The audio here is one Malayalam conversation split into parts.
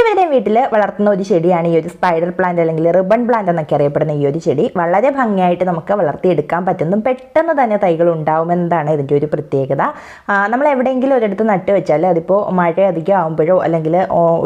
മിക്കവരുടെയും വീട്ടിൽ വളർത്തുന്ന ഒരു ചെടിയാണ് ഈ ഒരു സ്പൈഡർ പ്ലാന്റ് അല്ലെങ്കിൽ റിബൺ പ്ലാന്റ് എന്നൊക്കെ അറിയപ്പെടുന്ന ഈ ഒരു ചെടി. വളരെ ഭംഗിയായിട്ട് നമുക്ക് വളർത്തിയെടുക്കാൻ പറ്റുന്നതും പെട്ടെന്ന് തന്നെ തൈകൾ ഉണ്ടാവുമെന്നതാണ് ഇതിന്റെ ഒരു പ്രത്യേകത. നമ്മൾ എവിടെയെങ്കിലും ഒരിടത്ത് നട്ട് വെച്ചാൽ അതിപ്പോൾ മഴ അധികം ആകുമ്പോഴോ അല്ലെങ്കിൽ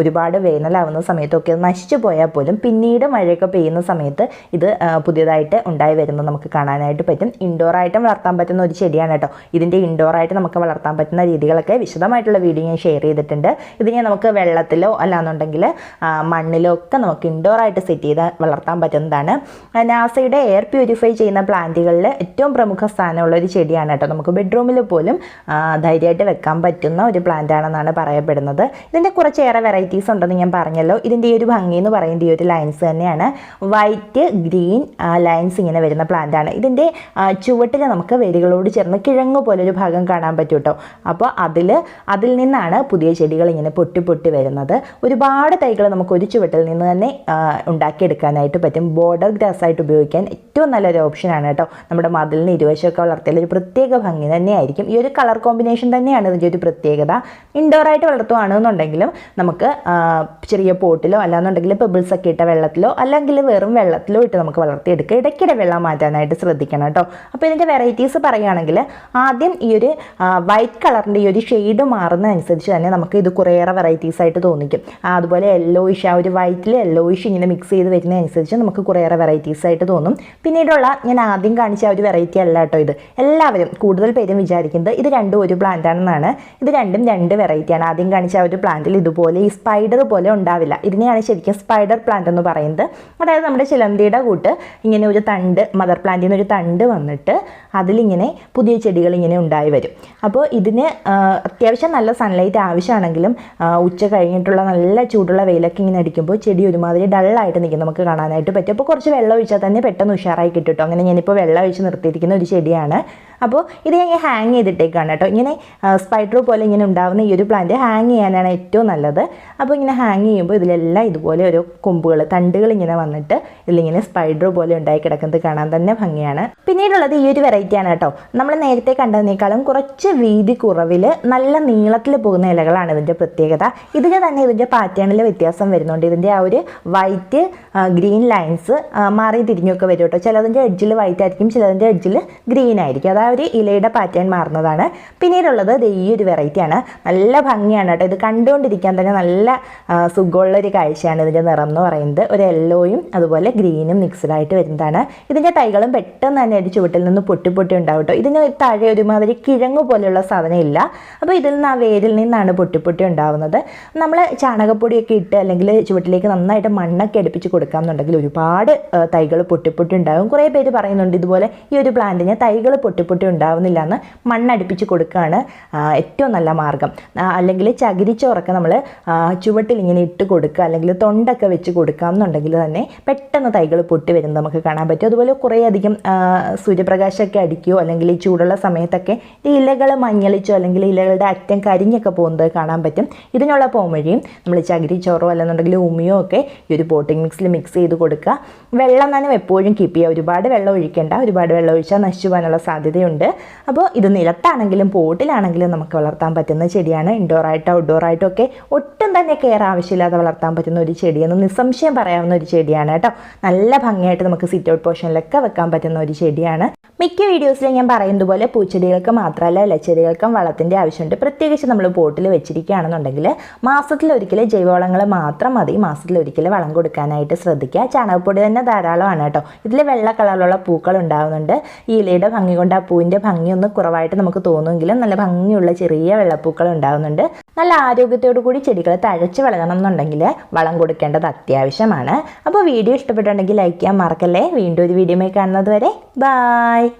ഒരുപാട് വേനലാവുന്ന സമയത്തൊക്കെ അത് നശിച്ചു പോയാൽ പോലും പിന്നീട് മഴയൊക്കെ പെയ്യുന്ന സമയത്ത് ഇത് പുതിയതായിട്ട് ഉണ്ടായി വരുന്നത് നമുക്ക് കാണാനായിട്ട് പറ്റും. ഇൻഡോർ ആയിട്ടും വളർത്താൻ പറ്റുന്ന ഒരു ചെടിയാണ് കേട്ടോ. ഇതിന്റെ ഇൻഡോർ ആയിട്ട് നമുക്ക് വളർത്താൻ പറ്റുന്ന രീതികളൊക്കെ വിശദമായിട്ടുള്ള വീഡിയോ ഞാൻ ഷെയർ ചെയ്തിട്ടുണ്ട്. ഇതിനെ നമുക്ക് വെള്ളത്തിലോ അല്ലാന്നുണ്ടെങ്കിൽ ആ, മണ്ണിലൊക്കെ നമുക്ക് ഇൻഡോർ ആയിട്ട് സെറ്റ് ചെയ്ത് വളർത്താൻ പറ്റുന്നതാണ്. നാസയുടെ എയർ പ്യൂരിഫൈ ചെയ്യുന്ന പ്ലാന്റുകളിൽ ഏറ്റവും പ്രമുഖ സ്ഥാനമുള്ള ഒരു ചെടിയാണ് കേട്ടോ. നമുക്ക് ബെഡ്റൂമിൽ പോലും ധൈര്യമായിട്ട് വെക്കാൻ പറ്റുന്ന ഒരു പ്ലാന്റ് ആണെന്നാണ് പറയപ്പെടുന്നത്. ഇതിന്റെ കുറച്ചേറെ വെറൈറ്റീസ് ഉണ്ടെന്ന് ഞാൻ പറഞ്ഞല്ലോ. ഇതിന്റെ ഈ ഒരു ഭംഗി എന്ന് പറയുന്നത് ഈ ഒരു ലൈൻസ് തന്നെയാണ്. വൈറ്റ് ഗ്രീൻ ലൈൻസ് ഇങ്ങനെ വരുന്ന പ്ലാന്റ് ആണ്. ഇതിന്റെ ചുവട്ടിൽ നമുക്ക് വേരുകളോട് ചേർന്ന് കിഴങ്ങ് പോലെ ഒരു ഭാഗം കാണാൻ പറ്റും കേട്ടോ. അപ്പോൾ അതിൽ അതിൽ നിന്നാണ് പുതിയ ചെടികൾ ഇങ്ങനെ പൊട്ടി പൊട്ടി വരുന്നത്. ഒരുപാട് തൈകൾ നമുക്ക് ഒരു ചുവട്ടിൽ നിന്ന് തന്നെ ഉണ്ടാക്കിയെടുക്കാനായിട്ട് പറ്റും. ബോർഡർ ഗ്രാസ് ആയിട്ട് ഉപയോഗിക്കാൻ ഏറ്റവും നല്ലൊരു ഓപ്ഷനാണ് കേട്ടോ. നമ്മുടെ മതിലിന് ഇരുവശമൊക്കെ വളർത്തിയാൽ ഒരു പ്രത്യേക ഭംഗി തന്നെയായിരിക്കും. ഈ ഒരു കളർ കോമ്പിനേഷൻ തന്നെയാണ് ഇതിന്റെ ഒരു പ്രത്യേകത. ഇൻഡോർ ആയിട്ട് വളർത്തുവാണെന്നുണ്ടെങ്കിലും നമുക്ക് ചെറിയ പോട്ടിലോ അല്ലാന്നുണ്ടെങ്കിൽ പെബിൾസ് ഒക്കെ ഇട്ട വെള്ളത്തിലോ അല്ലെങ്കിൽ വെറും വെള്ളത്തിലോ ഇട്ട് നമുക്ക് വളർത്തിയെടുക്കുക. ഇടയ്ക്കിടെ വെള്ളം മാറ്റാനായിട്ട് ശ്രദ്ധിക്കണം കേട്ടോ. അപ്പോൾ ഇതിന്റെ വെറൈറ്റീസ് പറയുകയാണെങ്കിൽ ആദ്യം ഈ ഒരു വൈറ്റ് കളറിന്റെ ഈ ഒരു ഷെയ്ഡ് മാറുന്നതനുസരിച്ച് തന്നെ നമുക്ക് ഇത് കുറേയേറെ വെറൈറ്റീസ് ആയിട്ട് തോന്നിക്കും. അതുപോലെ യെല്ലോയിഷ് ആ ഒരു വൈറ്റിൽ യെല്ലോയിഷ് ഇങ്ങനെ മിക്സ് ചെയ്ത് വരുന്നതനുസരിച്ച് നമുക്ക് കുറേയേറെ വെറൈറ്റീസ് ആയിട്ട് തോന്നും. പിന്നീടുള്ള ഞാൻ ആദ്യം കാണിച്ച ആ ഒരു വെറൈറ്റി അല്ല കേട്ടോ ഇത്. എല്ലാവരും കൂടുതൽ പേരും വിചാരിക്കുന്നത് ഇത് രണ്ടും ഒരു പ്ലാന്റ് ആണെന്നാണ്. ഇത് രണ്ടും രണ്ട് വെറൈറ്റിയാണ് ആദ്യം കാണിച്ച ആ ഒരു പ്ലാന്റിൽ ഇതുപോലെ ഈ സ്പൈഡർ പോലെ ഉണ്ടാവില്ല. ഇതിനെയാണ് ശരിക്കും സ്പൈഡർ പ്ലാന്റ് എന്ന് പറയുന്നത്. അതായത് നമ്മുടെ ചിലന്തിയുടെ കൂട്ട് ഇങ്ങനെ ഒരു തണ്ട് മദർ പ്ലാന്റിൽ നിന്ന് ഒരു തണ്ട് വന്നിട്ട് അതിലിങ്ങനെ പുതിയ ചെടികൾ ഇങ്ങനെ ഉണ്ടായി വരും. അപ്പോൾ ഇതിന് അത്യാവശ്യം നല്ല സൺലൈറ്റ് ആവശ്യമാണെങ്കിലും ഉച്ച കഴിഞ്ഞിട്ടുള്ള നല്ല ചൂടുള്ള വെയിലൊക്കെ ഇങ്ങനെ അടിക്കുമ്പോൾ ചെടി ഒരുമാതിരി ഡള്ളായിട്ട് നിൽക്കും. നമുക്ക് കാണാനായിട്ട് പറ്റും. അപ്പോൾ കുറച്ച് വെള്ളം ഒഴിച്ചാൽ തന്നെ പെട്ടെന്ന് ഉഷാറായി കിട്ടും കേട്ടോ. അങ്ങനെ ഞാനിപ്പോൾ വെള്ളം ഒഴിച്ച് നിർത്തിയിരിക്കുന്ന ഒരു ചെടിയാണ്. അപ്പോൾ ഇത് ഞാൻ ഹാങ് ചെയ്തിട്ടേക്കാണ് കേട്ടോ. ഇങ്ങനെ സ്പൈഡർ പോലെ ഇങ്ങനെ ഉണ്ടാകുന്ന ഈ ഒരു പ്ലാന്റ് ഹാങ് ചെയ്യാനാണ് ഏറ്റവും നല്ലത്. അപ്പോൾ ഇങ്ങനെ ഹാങ് ചെയ്യുമ്പോൾ ഇതിലെല്ലാം ഇതുപോലെ ഓരോ കൊമ്പുകൾ തണ്ടുകൾ ഇങ്ങനെ വന്നിട്ട് ഇതിലിങ്ങനെ സ്പൈഡർ പോലെ ഉണ്ടായി കിടക്കുന്നത് കാണാൻ തന്നെ ഭംഗിയാണ്. പിന്നീടുള്ളത് ഈ ഒരു വെറൈറ്റിയാണ് കേട്ടോ. നമ്മൾ നേരത്തെ കണ്ടതിനേക്കാളും കുറച്ച് വീതി കുറവിൽ നല്ല നീളത്തിൽ പോകുന്ന ഇലകളാണ് ഇതിന്റെ പ്രത്യേകത. ഇതിന് തന്നെ ഇതിന്റെ പാറ്റേണിൽ വ്യത്യാസം വരുന്നുണ്ട്. ഇതിന്റെ ആ ഒരു വൈറ്റ് ഗ്രീൻ ലൈൻസ് മാറി തിരിഞ്ഞൊക്കെ വരും കേട്ടോ ചിലതിന്റെ എഡ്ജിൽ വൈറ്റ് ആയിരിക്കും ചിലതിന്റെ എഡ്ജിൽ ഗ്രീൻ ആയിരിക്കും. അത് ഒരു ഇലയുടെ പാറ്റേൺ മാറുന്നതാണ്. പിന്നീടുള്ളത് ഈ ഒരു വെറൈറ്റിയാണ് നല്ല ഭംഗിയാണ് കേട്ടോ ഇത് കണ്ടുകൊണ്ടിരിക്കാൻ തന്നെ നല്ല സുഖമുള്ള ഒരു കാഴ്ചയാണ് ഇതിന്റെ നിറം എന്ന് പറയുന്നത്. ഒരു യെല്ലോയും അതുപോലെ ഗ്രീനും മിക്സ്ഡായിട്ട് വരുന്നതാണ്. ഇതിന്റെ തൈകളും പെട്ടെന്ന് തന്നെ ഒരു ചുവട്ടിൽ നിന്ന് പൊട്ടി പൊട്ടി ഉണ്ടാവും കേട്ടോ ഇതിന് താഴെ ഒരുമാതിരി കിഴങ്ങ് പോലെയുള്ള സാധനം ഇല്ല. അപ്പോൾ ഇതിൽ നിന്ന് ആ വേരിൽ നിന്നാണ് പൊട്ടി പൊട്ടി ഉണ്ടാവുന്നത്. നമ്മൾ ചാണകപ്പൊടിയൊക്കെ ഇട്ട് അല്ലെങ്കിൽ ചുവട്ടിലേക്ക് നന്നായിട്ട് മണ്ണൊക്കെ അടുപ്പിച്ച് കൊടുക്കാമെന്നുണ്ടെങ്കിൽ ഒരുപാട് തൈകൾ പൊട്ടി പൊട്ടി ഉണ്ടാകും. കുറേ പേര് പറയുന്നുണ്ട് ഇതുപോലെ ഈ ഒരു പ്ലാന്റിന് തൈകൾ പൊട്ടിപ്പൊട്ടി പൊട്ടി ഉണ്ടാവുന്നില്ല എന്ന് മണ്ണടുപ്പിച്ച് കൊടുക്കുകയാണ് ഏറ്റവും നല്ല മാർഗം. അല്ലെങ്കിൽ ചകിരിച്ചോറൊക്കെ നമ്മൾ ചുവട്ടിൽ ഇങ്ങനെ ഇട്ട് കൊടുക്കുക അല്ലെങ്കിൽ തൊണ്ടൊക്കെ വെച്ച് കൊടുക്കാമെന്നുണ്ടെങ്കിൽ തന്നെ പെട്ടെന്ന് തൈകൾ പൊട്ടി വരുന്നത് നമുക്ക് കാണാൻ പറ്റും. അതുപോലെ കുറേയധികം സൂര്യപ്രകാശമൊക്കെ അടിക്കുകയോ അല്ലെങ്കിൽ ഈ ചൂടുള്ള സമയത്തൊക്കെ ഈ ഇലകൾ മഞ്ഞളിച്ചോ അല്ലെങ്കിൽ ഇലകളുടെ അറ്റം കരിഞ്ഞൊക്കെ പോകുന്നത് കാണാൻ പറ്റും. ഇതിനുള്ള പോംവഴിയും നമ്മൾ ചകിരിച്ചോറോ അല്ലെന്നുണ്ടെങ്കിൽ ഉമിയോ ഒക്കെ ഈ ഒരു പോട്ടിംഗ് മിക്സിൽ മിക്സ് ചെയ്ത് കൊടുക്കുക. വെള്ളം നനം എപ്പോഴും കീപ്പ് ചെയ്യുക. ഒരുപാട് വെള്ളം ഒഴിക്കേണ്ട. ഒരുപാട് വെള്ളം ഒഴിച്ചാൽ നശിച്ചു പോകാനുള്ള സാധ്യതയുണ്ട്. അപ്പോൾ ഇത് നിലത്താണെങ്കിലും പോട്ടിലാണെങ്കിലും നമുക്ക് വളർത്താൻ പറ്റുന്ന ചെടിയാണ്. ഇൻഡോർ ആയിട്ടോ ഔട്ട്ഡോർ ആയിട്ടോ ഒക്കെ ഒട്ടും തന്നെ കെയർ ആവശ്യമില്ലാതെ വളർത്താൻ പറ്റുന്ന ഒരു ചെടിയെന്ന് നിസ്സംശയം പറയാവുന്ന ഒരു ചെടിയാണ് കേട്ടോ. നല്ല ഭംഗിയായിട്ട് നമുക്ക് സിറ്റ് ഔട്ട് പോർഷനിലൊക്കെ വെക്കാൻ പറ്റുന്ന ഒരു ചെടിയാണ്. മിക്ക വീഡിയോസിലും ഞാൻ പറയുന്നത് പോലെ പൂച്ചെടികൾക്ക് മാത്രമല്ല ഇലച്ചെടികൾക്കും വളത്തിന്റെ ആവശ്യമുണ്ട്. പ്രത്യേകിച്ച് നമ്മൾ പോട്ടിൽ വെച്ചിരിക്കുകയാണെന്നുണ്ടെങ്കിൽ മാസത്തിലൊരിക്കൽ ജൈവവളങ്ങൾ മാത്രം മതി. മാസത്തിലൊരിക്കൽ വളം കൊടുക്കാനായിട്ട് ശ്രദ്ധിക്കുക. ചാണകപ്പൊടി തന്നെ ധാരാളമാണ് കേട്ടോ. ഇതിൽ വെള്ള കളറിലുള്ള പൂക്കൾ ഉണ്ടാകുന്നുണ്ട് ഈ ഇലയുടെ ഭംഗി കൊണ്ട് ആ പൂവിന്റെ ഭംഗി ഒന്ന് കുറവായിട്ട് നമുക്ക് തോന്നുമെങ്കിലും നല്ല ഭംഗിയുള്ള ചെറിയ വെള്ളപ്പൂക്കൾ ഉണ്ടാകുന്നുണ്ട് നല്ല ആരോഗ്യത്തോടു കൂടി ചെടികൾ തഴച്ച് വളരണം എന്നുണ്ടെങ്കിൽ വളം കൊടുക്കേണ്ടത് അത്യാവശ്യമാണ്. അപ്പോൾ വീഡിയോ ഇഷ്ടപ്പെട്ടുണ്ടെങ്കിൽ ലൈക്ക് ചെയ്യാൻ മറക്കല്ലേ. വീണ്ടും ഒരു വീഡിയോ കാണുന്നത് വരെ. ബായ്